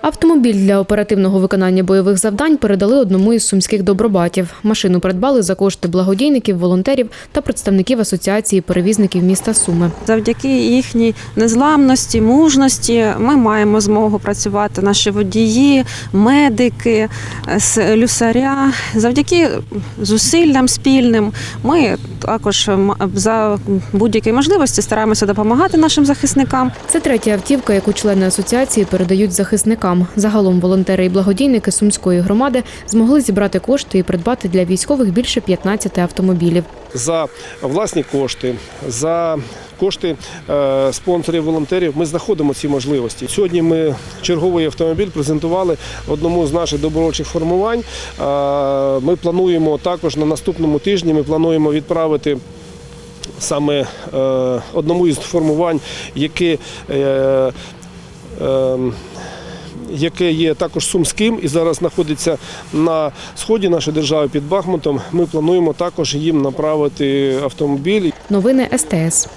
Автомобіль для оперативного виконання бойових завдань передали одному із сумських добробатів. Машину придбали за кошти благодійників, волонтерів та представників асоціації перевізників міста Суми. Завдяки їхній незламності, мужності ми маємо змогу працювати наші водії, медики, слюсаря. Завдяки зусиллям спільним ми також за будь-які можливості стараємося допомагати нашим захисникам. Це третя автівка, яку члени асоціації передають захисникам. Загалом волонтери і благодійники сумської громади змогли зібрати кошти і придбати для військових більше 15 автомобілів. за власні кошти, за кошти е, спонсорів, волонтерів. Ми знаходимо ці можливості. Сьогодні ми черговий автомобіль презентували одному з наших добровольчих формувань. Е, Ми плануємо також на наступному тижні. Ми плануємо відправити. Саме е, одному із формувань, е, яке є також сумським і зараз знаходиться на сході нашої держави під Бахмутом. Ми плануємо також їм направити автомобіль. Новини СТС.